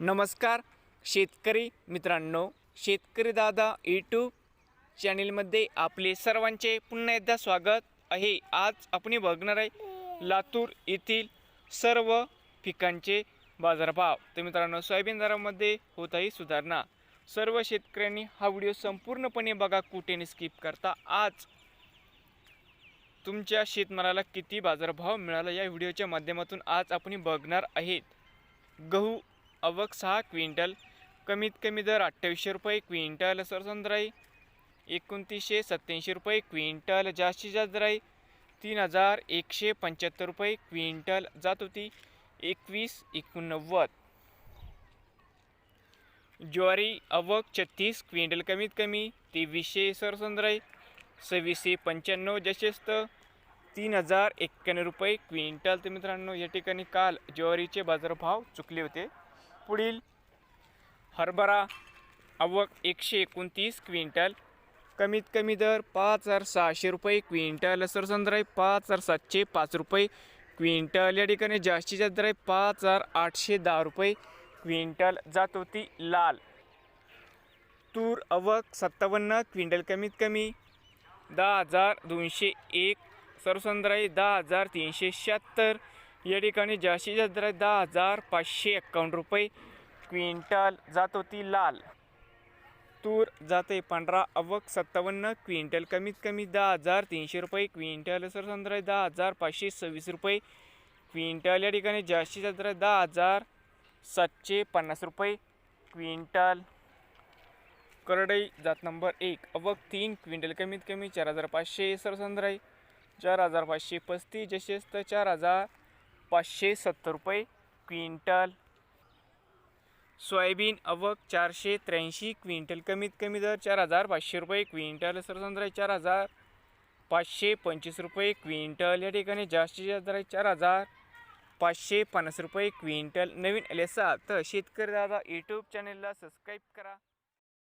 नमस्कार शेतकरी मित्रांनो शेतकरी दादा यूट्यूब चॅनेलमध्ये आपले सर्वांचे पुन्हा एकदा स्वागत आहे. आज आपण बघणार आहे लातूर येथील सर्व पिकांचे बाजारभाव. तर मित्रांनो सोयाबीन दरामध्ये होत आहे सुधारणा. सर्व शेतकऱ्यांनी हा व्हिडिओ संपूर्णपणे बघा कुठेने स्किप करता. आज तुमच्या शेतमालाला किती बाजारभाव मिळाला या व्हिडिओच्या माध्यमातून आज आपण बघणार आहेत. गहू अवक सहा क्विंटल. कमीत कमी दर अठ्ठावीसशे रुपये क्विंटल सर राई एकोणतीसशे सत्याऐंशी रुपये क्विंटल जास्तीत जास्त राही तीन हजार एकशे पंच्याहत्तर रुपये क्विंटल जात होती एकवीस एकोणनव्वद. ज्वारी अवक छत्तीस क्विंटल कमीत कमी तेवीसशे सरसंद्राई सव्वीसशे पंच्याण्णव जशेस्त तीन हजार एक्क्याण्णव रुपये क्विंटल. तर मित्रांनो या ठिकाणी काल ज्वारीचे बाजारभाव चुकले होते. पुढील हरभरा आवक एकशे एकोणतीस क्विंटल कमीत कमी दर पाच हजार सहाशे रुपये क्विंटल सरसंद्राई पाच हजार सातशे पाच रुपये क्विंटल. या ठिकाणी जास्तीत जास्त दर आहे पाच हजार आठशे दहा रुपये क्विंटल जात होती लाल. तूर अवक सत्तावन्न क्विंटल कमीत कमी दहा हजार दोनशे एक सरसंद्राई दहा हजार तीनशे शहात्तर या ठिकाणी जास्तीत जास्त दर दहा हजार पाचशे एक्कावन्न रुपये. क्विंटल जात होती लाल. तूर जाते पंधरा अवक सत्तावन्न क्विंटल कमीत कमी दहा हजार तीनशे रुपये. क्विंटल सरसंद्राई दहा हजार पाचशे सव्वीस रुपये. क्विंटल या ठिकाणी जास्तीत जास्त दर दहा हजार सातशे पन्नास रुपये. क्विंटल करडई जात नंबर एक अवक तीन क्विंटल कमीत कमी चार हजार पाचशे सरसंद्राई चार हजार पाचशे पस्तीस जसेच तर चार हजार पाचशे सत्तर रुपये क्विंटल. सोयाबीन अवक चारशे त्र्याऐंशी क्विंटल कमीत कमी दर चार हजार पाचशे रुपये क्विंटल सरसंद्रा चार हजार पाचशे पंचवीस रुपये क्विंटल या ठिकाणी जास्तीत जास्त दर आहे चार हजार पाचशे पन्नास रुपये क्विंटल नवीन एल तर शेतकरी दादा यूट्यूब चॅनलला सबस्क्राईब करा.